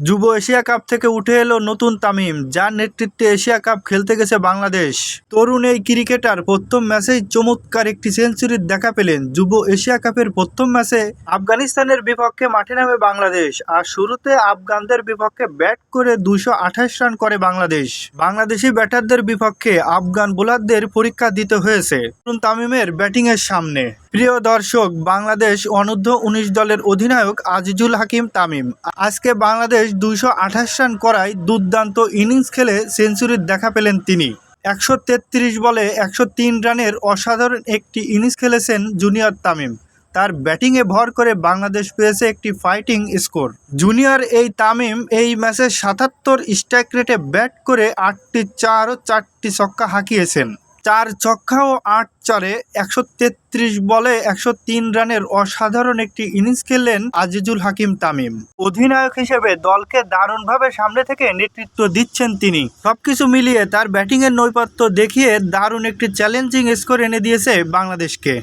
যুব Asia cup থেকে উঠে এলো নতুন তামিম, যার নেতৃত্বে এশিয়া কাপ খেলতে গেছে বাংলাদেশ। তরুণ এই ক্রিকেটার প্রথম ম্যাচেই চমৎকার একটি সেঞ্চুরির দেখা পেলেন। যুব এশিয়া কাপের প্রথম ম্যাচে আফগানিস্তানের বিপক্ষে মাঠে নামে বাংলাদেশ আর শুরুতে আফগানদের বিপক্ষে ব্যাট করে দুশো রান করে বাংলাদেশ। বাংলাদেশি ব্যাটারদের বিপক্ষে আফগান বোলারদের পরীক্ষা দিতে হয়েছে। তামিমের ব্যাটিংয়ের সামনে। প্রিয় দর্শক, বাংলাদেশ অনূর্ধ্ব উনিশ দলের অধিনায়ক আজিজুল হাকিম তামিম। আজকে বাংলাদেশ দুইশো আঠাশ রান করায় দুর্দান্ত ইনিংস খেলে সেঞ্চুরির দেখা পেলেন তিনি। একশো তেত্রিশ বলে একশো তিন রানের অসাধারণ একটি ইনিংস খেলেছেন জুনিয়র তামিম। তার ব্যাটিংয়ে ভর করে বাংলাদেশ পেয়েছে একটি ফাইটিং স্কোর। জুনিয়র এই তামিম এই ম্যাচে সাতাত্তর স্ট্রাইক রেটে ব্যাট করে আটটি চার ও চারটি ছক্কা হাঁকিয়েছেন। চার ছক্কা ও আট চারে একশো তেত্রিশ বলে একশো তিন রানের অসাধারণ একটি ইনিংস খেললেন আজিজুল হাকিম তামিম। অধিনায়ক হিসেবে দলকে দারুণভাবে সামনে থেকে নেতৃত্ব দিচ্ছেন তিনি। সবকিছু মিলিয়ে তার ব্যাটিংয়ের নৈপথ্য দেখিয়ে দারুণ একটি চ্যালেঞ্জিং স্কোর এনে দিয়েছে বাংলাদেশকে।